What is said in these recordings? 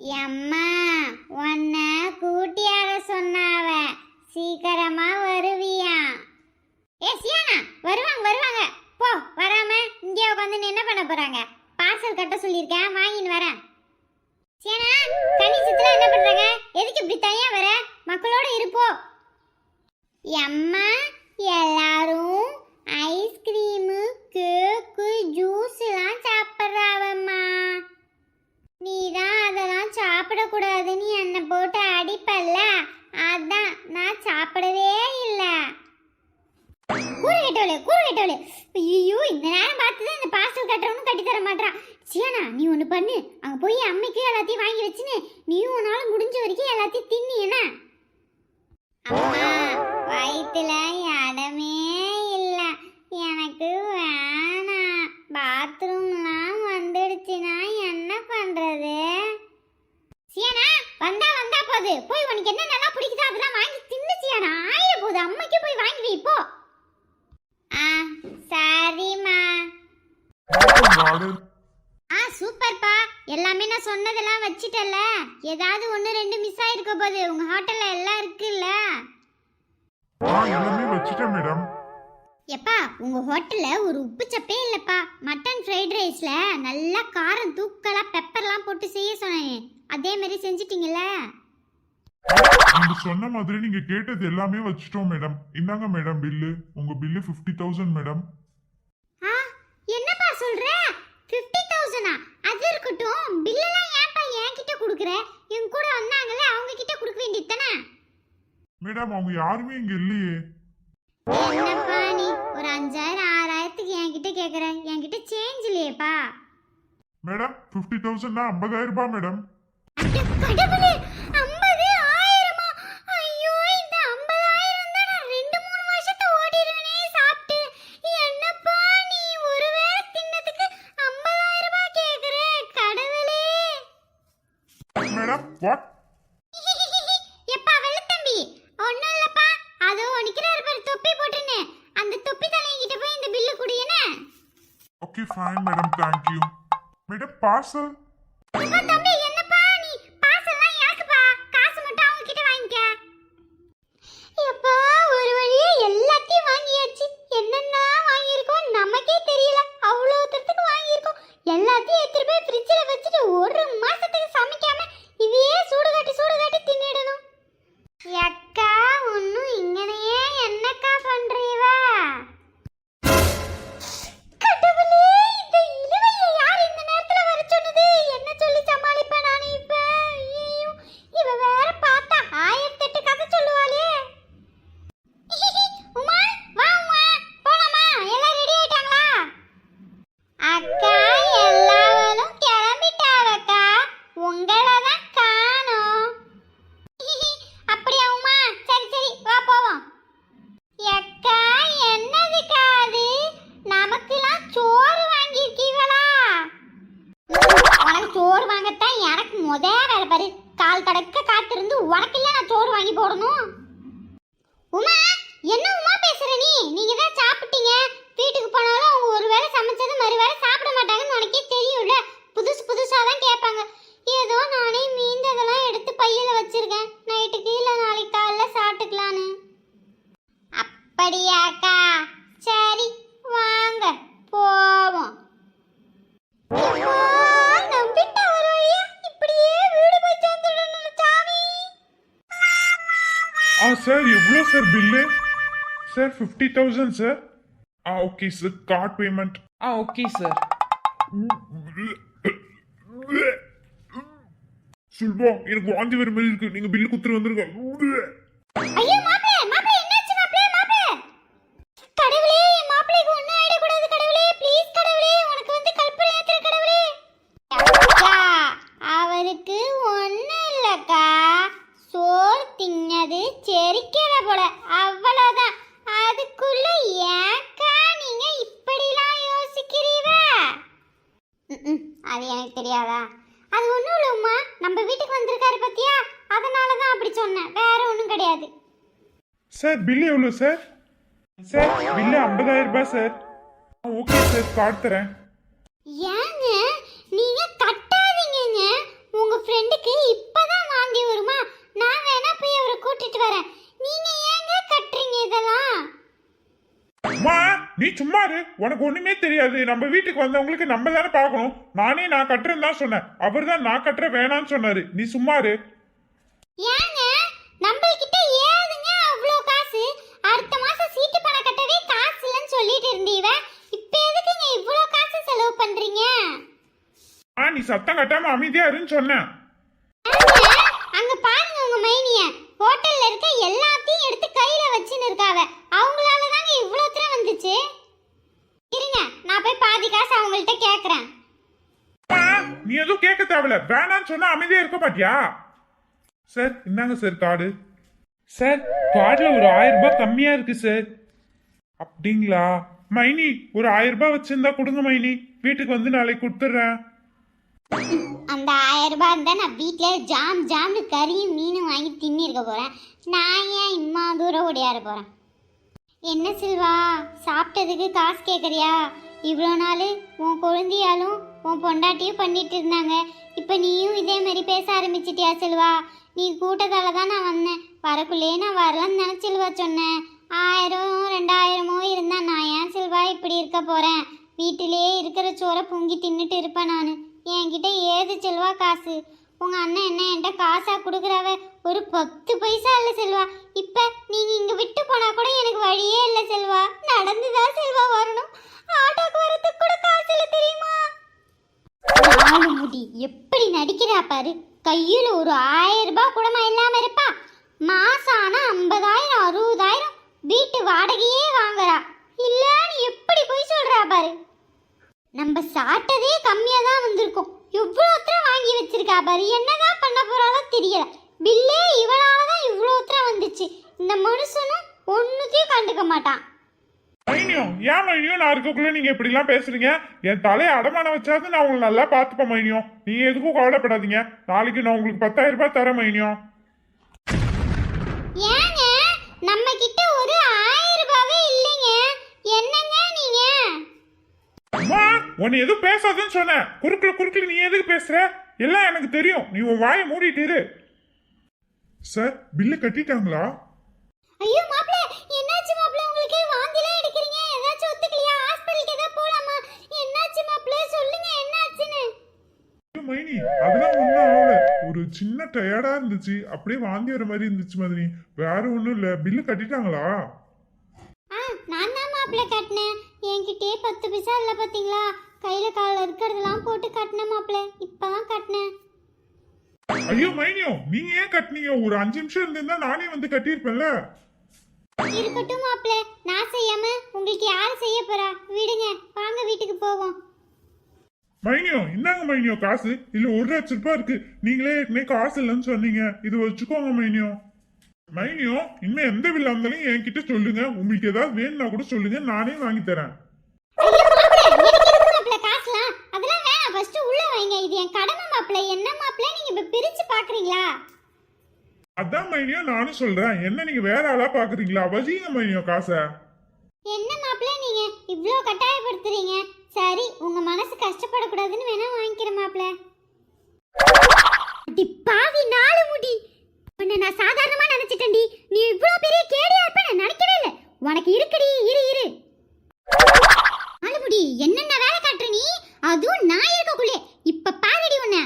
எம்மா உன்னை கூட்டியார சொன்னாவ சீக்கிரமா வருவியா ஏ சியானா வருவாங்க வருவாங்க போ வராம இங்கே உட்காந்து என்ன பண்ண போறாங்க பார்சல் கட்ட சொல்லியிருக்கேன் வாங்கின்னு வரேன் சியானா கணிசத்துல என்ன பண்றாங்க எதுக்கு இப்படி தனியா வர மக்களோட இருப்போ எம்மா எல்லாரும் ஐஸ்கிரீமு கேக்கு ஜூஸ் எல்லாம் சாப்பிட்றாவம்மா நீ தான் அதெல்லாம் சாப்பிடக்கூடாதுன்னு என்னை போட்டு அடிப்பல்ல அதான் நான் சாப்பிடவே இல்லை கூறு கட்டவளே கூறு கட்டவளே ஐயோ இந்த நேரம் பார்த்து தான் இந்த பார்சல் கட்டுறவனும் கட்டி தர மாட்டான் சியானா நீ ஒன்று பண்ணு அங்கே போய் அம்மைக்கு எல்லாத்தையும் வாங்கி வச்சுன்னு நீயும் உன்னால முடிஞ்ச வரைக்கும் எல்லாத்தையும் தின்னி என்ன அம்மா வயிற்றுல இடமே இல்லை எனக்கு வேணாம் பாத்ரூம்லாம் வந்துடுச்சுன்னா என்ன பண்றது சியானா வந்தா வந்தா போகுது போய் உனக்கு என்ன நல்லா பிடிக்குதோ அதெல்லாம் வாங்கி தின்னு சியானா ஆயிட போகுது அம்மைக்கு போய் வாங்கி வை போ ஆ சரிம்மா ஆர்டர் ஆ சூப்பர்ப்பா எல்லாமே நான் சொன்னதெல்லாம் வச்சிட்டல? ஏதாவது ஒன்று ரெண்டு மிஸ் ஆயிருக்க போகுது. உங்க ஹோட்டல்ல எல்லாம் இருக்குல்ல? எல்லாமே வச்சுட்டேன் மேடம் எப்பா உங்க ஹோட்டல்ல ஒரு உப்பு சப்பே இல்லப்பா. மட்டன் ஃப்ரைட் ரைஸ்ல நல்லா காரம் தூக்கலா பெப்பர்லாம் போட்டு செய்ய சொன்னேன். அதே மாதிரி செஞ்சிட்டீங்கல்ல? நீங்க சொன்ன மாதிரி நீங்க கேட்டது எல்லாமே வச்சுட்டோம் மேடம் இந்தாங்க மேடம் பில்லு உங்க பில்லு ஃபிஃப்டி தௌசண்ட் மேடம் ஆ என்னப்பா சொல்ற ஃபிஃப்டி தௌசண்டா அது இருக்கட்டும் பில்லெல்லாம் ஏன்ப்பா என்கிட்ட கொடுக்குற என் கூட வந்தாங்கல்ல அவங்க கிட்ட கொடுக்க வேண்டியது தானே மேடம் அவங்க யாருமே இங்க இல்லையே. என்னப்பா நீ? ஒரு அஞ்சாயிரம் ஆறாயிரத்துக்கு என்கிட்ட கேக்குற. என்கிட்ட சேஞ்ச் இல்லையேப்பா. மேடம் ஃபிஃப்டி தௌசண்ட்னா ஐம்பதாயிரம் ரூபாய் மேடம். அட கடவுளே ஐம்பது ஆயிரமா? ஐயோ இந்த ஐம்பதாயிரம் தான் நான் ரெண்டு மூணு வருஷத்தை ஓடிடுவேனே சாப்பிட்டு. என்னப்பா நீ ஒரு வேளை தின்னதுக்கு ஐம்பதாயிரம் ரூபாய் கேக்குற? கடவுளே. மேடம் வாட் எப்பா வெள்ளத்தம்பி ஒன்றும் இல்லப்பா அதோ நிற்கிறாரு பாரு தொப்பி போட்டுன்னு அந்த தொப்பி தலைங்கிட்ட போய் இந்த bill குடியனே okay fine madam thank you madam parcel சோறு வாங்கத்தான் எனக்கு முத வேலை பாரு. கால் தடக்க காத்திருந்து உனக்கு இல்ல நான் சோறு வாங்கி போடணும். உமா என்ன உமா பேசுற நீ? நீங்க தான் சாப்பிட்டீங்க. வீட்டுக்கு போனாலும் அவங்க ஒரு வேளை சமைச்சது மறு வேளை சாப்பிட மாட்டாங்கன்னு உனக்கே தெரியும்ல. புதுசு புதுசாக தான் கேட்பாங்க. ஏதோ நானே மீந்ததெல்லாம் எடுத்து பையில வச்சிருக்கேன். நைட்டுக்கு இல்லை நாளைக்கு காலைல சாப்பிட்டுக்கலான்னு. அப்படியாக்கா சார் எவ்வளோ sir bill sir fifty thousand sir ஆ ஓகே சார் கார்ட் பேமெண்ட் ஆ ஓகே சார் சுல்பா எனக்கு வாந்தி வர மாதிரி இருக்கு. நீங்க பில்லு குத்துட்டு வந்துருங்க ஐயோ மாப்பிள மாப்பிள என்னாச்சு மாப்பிள மாப்பிள கடவுளே என் மாப்பிளைக்கு ஒண்ணும் ஆயிடக்கூடாது கடவுளே ப்ளீஸ் கடவுளே உனக்கு வந்து கல்பனை ஏத்துற கடவுளே அக்கா அவருக்கு ஒண்ணும் இல்லக்கா சோறு தின்னது செரிக்கல போல அவ்வளவுதான் அதுக்குள்ள ஏக்கா நீங்க இப்படிலாம் யோசிக்கிறீவ ம்ம், அது எனக்கு தெரியாதா அது ஒன்றும் இல்லை உமா நம்ம வீட்டுக்கு வந்திருக்காரு பத்தியா? அதனால தான் அப்படி சொன்னேன். வேற ஒன்றும் கிடையாது. சார் பில்லு எவ்வளோ சார்? சார் பில்லு ஐம்பதாயிரம் ரூபாய் சார். ஓகே சார் கார்டு தரேன். ஏங்க நீங்க கட்டாதீங்கங்க. உங்க ஃப்ரெண்டுக்கு இப்பதான் வாந்தி வருமா? நான் வேணா போய் அவரை கூட்டிட்டு வரேன். நீங்க ஏங்க கட்டுறீங்க இதெல்லாம்? அம்மா! நீ சும்மா இரு. உனக்கு ஒண்ணுமே தெரியாது. நம்ம வீட்டுக்கு வந்தவங்களுக்கு நம்ம தானே பார்க்கணும். நானே நான் கட்டுறேன்னு தான் சொன்னேன். அவர் தான் நான் கட்டுற வேணாம்னு சொன்னாரு. நீ சும்மா இரு. ஏங்க நம்மள்கிட்ட ஏதுங்க அவ்வளோ காசு? அடுத்த மாசம் சீட்டு பணம் கட்டவே காசு இல்லைன்னு சொல்லிட்டு இருந்தீவ. இப்ப எதுக்குங்க இவ்வளோ காசு செலவு பண்றீங்க? ஆ நீ சத்தம் கட்டாம அமைதியா இருன்னு சொன்னேன். அங்க பாருங்க உங்க மைனிய. ஹோட்டல்ல இருக்க எல்லாத்தையும் எடுத்து கையில வச்சுன்னு இருக்காவ. இவ்வளோ தூரம் வந்துச்சு இருங்க நான் போய் பாதி காசு அவங்கள்ட்ட கேக்குறேன். நீ எதுவும் கேட்க தேவையில்ல. வேணாம்னு சொன்னா அமைதியா இருக்க மாட்டியா? சார் இந்தாங்க சார் கார்டு. சார் கார்டுல ஒரு ஆயிரம் ரூபாய் கம்மியா இருக்கு சார். அப்படிங்களா? மைனி ஒரு ஆயிரம் ரூபாய் வச்சிருந்தா கொடுங்க மைனி. வீட்டுக்கு வந்து நாளைக்கு கொடுத்துட்றேன். அந்த ஆயிரம் ரூபாய் இருந்தா நான் வீட்டில் ஜாம் ஜாம்னு கறியும் மீனும் வாங்கி தின்னி இருக்க போறேன். நான் ஏன் இம்மா தூரம் ஓடியார போறேன்? என்ன செல்வா சாப்பிட்டதுக்கு காசு கேட்குறியா இவ்வளோ நாள் உன் குழந்தையாலும் உன் பொண்டாட்டியும் பண்ணிட்டு இருந்தாங்க. இப்போ நீயும் இதே மாதிரி பேச ஆரம்பிச்சிட்டியா செல்வா? நீ கூட்டத்தால தான் நான் வந்தேன். வரக்குள்ளேயே நான் வரலாம்னு நினச்சில்வா சொன்னேன். ஆயிரம் ரெண்டாயிரமோ இருந்தால் நான் ஏன் செல்வா இப்படி இருக்க போகிறேன் வீட்டிலேயே இருக்கிற சோறை பொங்கி தின்னுட்டு இருப்பேன் நான். என்கிட்ட ஏது செல்வா காசு? உங்க அண்ணன் என்ன என்கிட்ட காசா கொடுக்குறாவ ஒரு பத்து பைசா இல்லை செல்வா. இப்ப நீங்க இங்க விட்டு போனா கூட எனக்கு வழியே இல்லை செல்வா. நடந்துதான் செல்வா வரணும். ஆட்டோக்கு வரத்துக்கு கூட காசு இல்லை தெரியுமா? நாலு முடி. எப்படி நடிக்கிறா பாரு. கையில் ஒரு ஆயிரம் ரூபாய் கூடமா இல்லாம இருப்பா. மாசம் ஆனால் ஐம்பதாயிரம் அறுபதாயிரம் வீட்டு வாடகையே வாங்குறா. இல்லன்னு எப்படி போய் சொல்றா பாரு. நம்ம சாப்பிட்டதே கம்மியா தான் வந்திருக்கும். இவ்வளோ வாங்கி வச்சிருக்கா பாரு. என்னதான் பண்ண போறாளோ தெரியல. பில்லே இவனால தான் இவ்வளோ வந்துச்சு. இந்த மனுஷனும் ஒன்னுத்தையும் கண்டுக்க மாட்டான். மைனியம் ஏன் மைனியம் நான் இருக்கக்குள்ள நீங்க இப்படி எல்லாம் பேசுறீங்க? என் தலையை அடமானம் வச்சாது நான் உங்களை நல்லா பார்த்துப்பேன் மைனியம் நீங்க எதுக்கும் கவலைப்படாதீங்க. நாளைக்கு நான் உங்களுக்கு பத்தாயிரம் ரூபாய் தரேன் மைனியம் உன்னை எதுவும் பேசாதுன்னு சொன்னேன். குறுக்குல குறுக்குல நீ எதுக்கு பேசுற? எல்லாம் எனக்கு தெரியும். நீ உன் வாயை மூடிட்டு இரு. சார் பில்லு கட்டிட்டாங்களா? ஐயோ மாப்ள என்னாச்சு மாப்ள உங்களுக்கு வாந்திலாம் எடுக்கிறீங்க ஏதாச்சும் ஒத்துக்கலையா? ஹாஸ்பிடலுக்கு ஏதாவது போலாமா? என்னாச்சு மாப்ள சொல்லுங்க என்னாச்சுன்னு. ஐயோ, மைனி அதெல்லாம் ஒண்ணும் ஆகல. ஒரு சின்ன டயர்டா இருந்துச்சு. அப்படியே வாந்தி வர மாதிரி இருந்துச்சு மாதிரி வேற ஒண்ணும் இல்ல. பில்லு கட்டிட்டாங்களா? ஆ நான் தான் மாப்பிள்ள கட்டினேன். என்கிட்டயே பத்து பைசா இல்லை பார்த்தீங்களா? கையில் காலில் இருக்கிறதெல்லாம் போட்டு கட்டினேன் மாப்பிள்ள இப்போதான் கட்டினேன். ஐயோ மைனியோ நீங்க ஏன் கட்டினீங்க? ஒரு அஞ்சு நிமிஷம் இருந்திருந்தா நானே வந்து கட்டியிருப்பேன்ல. இருக்கட்டும் மாப்பிள்ள நான் செய்யாம உங்களுக்கு யார் செய்ய போறா? விடுங்க. வாங்க வீட்டுக்கு போவோம். மைனியோ இந்தாங்க மைனியோ காசு. இல்ல ஒரு லட்ச ரூபாய் இருக்கு. நீங்களே ஏற்கனவே காசு இல்லைன்னு சொன்னீங்க. இது வச்சுக்கோங்க மைனியோ. மைனியோ இனிமே எந்த வில்லா இருந்தாலும் என்கிட்ட சொல்லுங்க. உங்களுக்கு ஏதாவது வேணும்னா கூட சொல்லுங்க. நானே வாங்கி தரேன் ஐயோ மாப்பிள்ள எனக்கு எதுக்கு மாப்பிள்ள காசுலாம் அதெல்லாம் வேணாம் ஃபர்ஸ்ட் வைங்க இது என் கடமை மாப்பிள்ள. என்ன மாப்பிள்ள? நீங்க இப்ப பிரிச்சு பாக்குறீங்களா? அதான் மைனியோ நானும் சொல்றேன். என்ன நீங்க வேற ஆளா பாக்குறீங்களா? வச்சிங்க மைனியோ காசை? என்ன மாப்பிள்ள நீங்க? இவ்ளோ கட்டாயப்படுத்துறீங்க. சரி உங்க மனசு கஷ்டப்படக்கூடாதுன்னு வேணா வாங்கிக்கிறேன் மாப்பிள்ள. அடி பாவி நாலு முடி. உன்னை நான் சாதாரணமா நினைச்சிட்டேன்டி. நீ இவ்ளோ பெரிய கேடியா இருப்ப நான் நினைக்கவே இல்ல. உனக்கு இருக்குடி இரு இரு. நாலு முடி. என்னென்ன வேலை காட்டுற நீ? அதுவும் நான் இருக்கக்குள்ளே. இப்ப பாருடி உன்ன.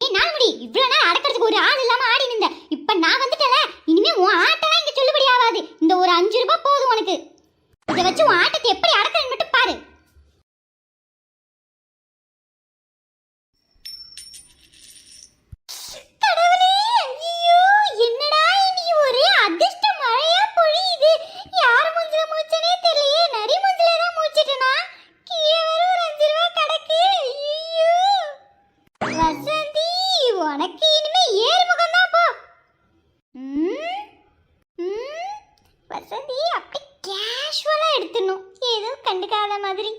நீ நாள் முடி இவ்வளவு நாள் அடக்கிறதுக்கு ஒரு ஆள் இல்லாம ஆடி நின்ற இப்ப நான் வந்துட்டல இனிமே உன் ஆட்டெல்லாம் இங்க சொல்லுபடி ஆகாது இந்த ஒரு அஞ்சு ரூபாய் போதும் உனக்கு. இதை வச்சு உன் ஆட்டத்தை எப்படி அடக்கிறேன் ബോയ്ഫ്രണ്ട് ഈ അപ്പ കാഷ്വലായി എടുത്തിരുന്നു. ഏതോ കണ്ടു കാണാൻ മാതിരി.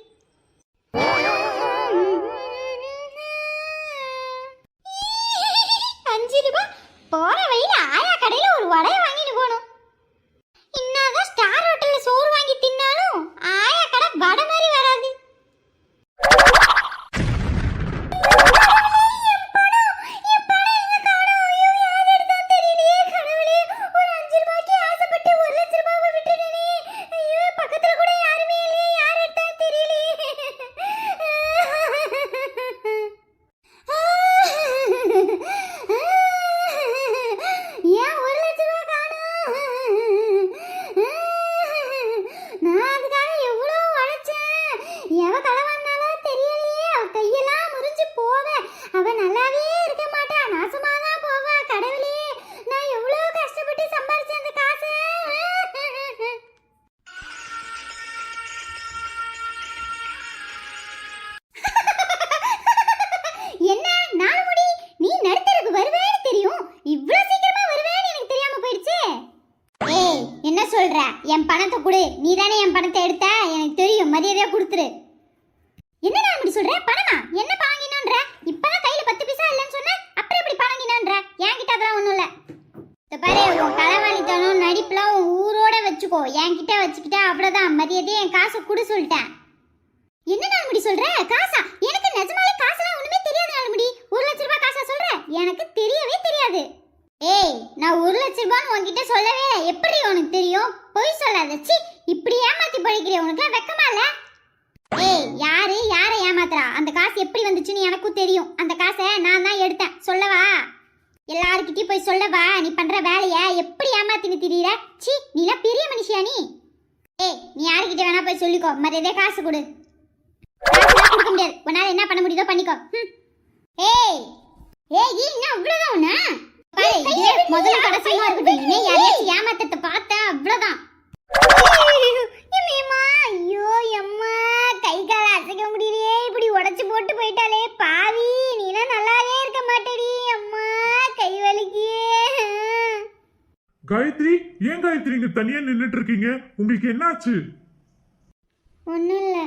என் பணத்தை எடுத்த எனக்கு தெரியும். மரியாதையா கொடுத்துரு. என்னடா அப்படி சொல்ற? பணமா? என்ன பாங்கினோன்ற இப்பதான் கையில பத்து பைசா இல்லைன்னு சொன்ன? அப்புறம் எப்படி பாங்கினோன்ற என்கிட்ட அதெல்லாம் ஒண்ணும் இல்ல. இந்த பாரு உன் களவாணித்தனம் நடிப்புலாம் உன் ஊரோட வச்சுக்கோ. என்கிட்ட வச்சுக்கிட்டா அவ்வளவுதான். மரியாதையா என் காசை குடு சொல்லிட்டேன். என்னடா அப்படி சொல்ற? காசா? எனக்கு நிஜமாலே காசுலாம் ஒண்ணுமே தெரியாது ஆளுமுடி. ஒரு லட்ச ரூபாய் காசா சொல்ற? எனக்கு தெரியவே தெரியாது. ஏய் நான் ஒரு லட்ச ரூபான்னு உன்கிட்ட சொல்லவே இல்லை. எப்படி உனக்கு தெரியும்? பொய் சொல்லாத. சி இப்படி ஏமாத்தி படிக்கிறேன் உனக்குலாம் வெக்கமா இல்ல? ஏய் யாரு? யாரை ஏமாத்துறா? அந்த காசு எப்படி வந்துச்சுன்னு எனக்கும் தெரியும். அந்த காசை நான் தான் எடுத்தேன். சொல்லவா? எல்லாருக்கிட்டையும் போய் சொல்லவா? நீ பண்ற வேலைய எப்படி ஏமாத்தின்னு திரியற சி நீலாம் பெரிய மனுஷியா நீ? ஏய் நீ யாருக்கிட்ட வேணா போய் சொல்லிக்கோ. மரியாதை காசு கொடு. கொடுக்க முடியாது. உன்னால என்ன பண்ண முடியுதோ பண்ணிக்கோ. ம். ஏய் ஏய் என்ன இவ்வளவுதான் உன்ன? பாரு இதுவே முதல்ல கடைசியமா இருக்கட்டும். இனிமே யாரையாச்சும் ஏமாத்தத்தை பார்த்தா அவ்வளவுதான். எம்மியம்மா, ஐயோ எம்மா கை கால அசைக்க முடியலையே. இப்படி உடைச்சு போட்டு போயிட்டாலே பாவி. நீலாம் நல்லாவே இருக்க மாட்டேடி அம்மா. கை வலிக்கியே காயத்ரி ஏன் காயத்ரி இங்க தனியா நின்னுட்டு இருக்கீங்க? உங்களுக்கு என்னாச்சு? ஒன்றும் இல்லை.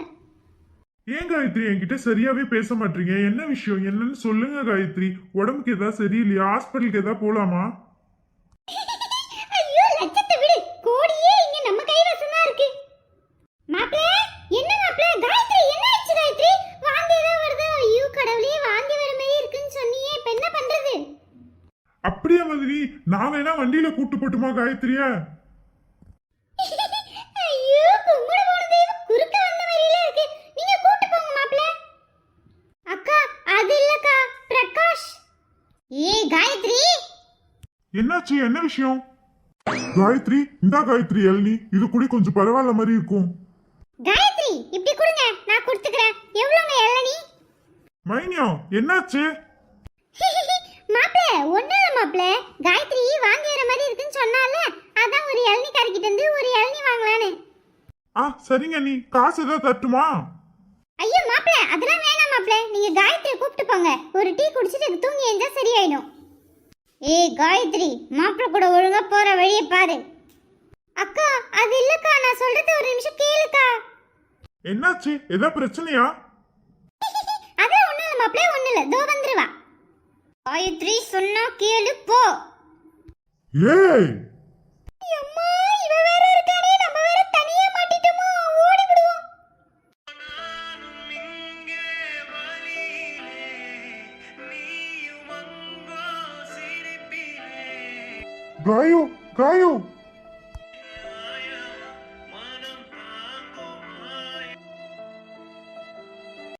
ஏன் காயத்ரி? என்கிட்ட சரியாவே பேச மாட்டீங்க. என்ன விஷயம்? என்னன்னு சொல்லுங்க காயத்ரி. உடம்புக்கு ஏதாவது சரியில்லையா? ஹாஸ்பிட்டலுக்கு ஏதாவது போலாமா? அப்படியே மாதிரி? நான் வேணா வண்டியில கூட்டு போட்டுமா காயத்ரியா ஐயோ கும்பிட போனது குறுக்க வந்த மாதிரில இருக்கு நீங்க கூட்டு போங்க மாப்ள அக்கா அது இல்லக்கா பிரகாஷ் ஏய் காயத்ரி என்னாச்சு? என்ன விஷயம்? காயத்ரி இந்தா காயத்ரி எல்னி இது கூட கொஞ்சம் பரவாயில்ல மாதிரி இருக்கும். காயத்ரி இப்படி கொடுங்க. நான் கொடுத்துக்கிறேன். எவ்வளோங்க இளநீ மைனியா என்னாச்சு? மாப்பிள ஒண்ணும் இல்ல மாப்பிள. காயத்ரி வர மாதிரி இருக்குன்னு சொன்னால அதான் ஒரு இளநீ கறிக்கிட்டு வந்து ஒரு இளநீ வாங்கலான்னு. ஆ சரிங்க நீ காசு ஏதாவது தட்டுமா ஐயோ மாப்பிள அதெல்லாம் வேணாம் மாப்பிள. நீங்க காயத்ரி கூப்பிட்டு போங்க. ஒரு டீ குடிச்சிட்டு தூங்கி எழுந்தா சரியாயிடும். ஏய் காயத்ரி மாப்பிள கூட ஒழுங்கா போற வழியை பாரு. அக்கா அது இல்லக்கா நான் சொல்றது ஒரு நிமிஷம் கேளுக்கா. என்னாச்சு? ஏதாவது பிரச்சனையா? அதெல்லாம் ஒண்ணும் இல்ல மாப்பிள ஒண்ணும் இல்ல. தோ வந்துருவா. காயத்ரி சொன்னா கேளு போ. ஏய்! Ganho! Ganho!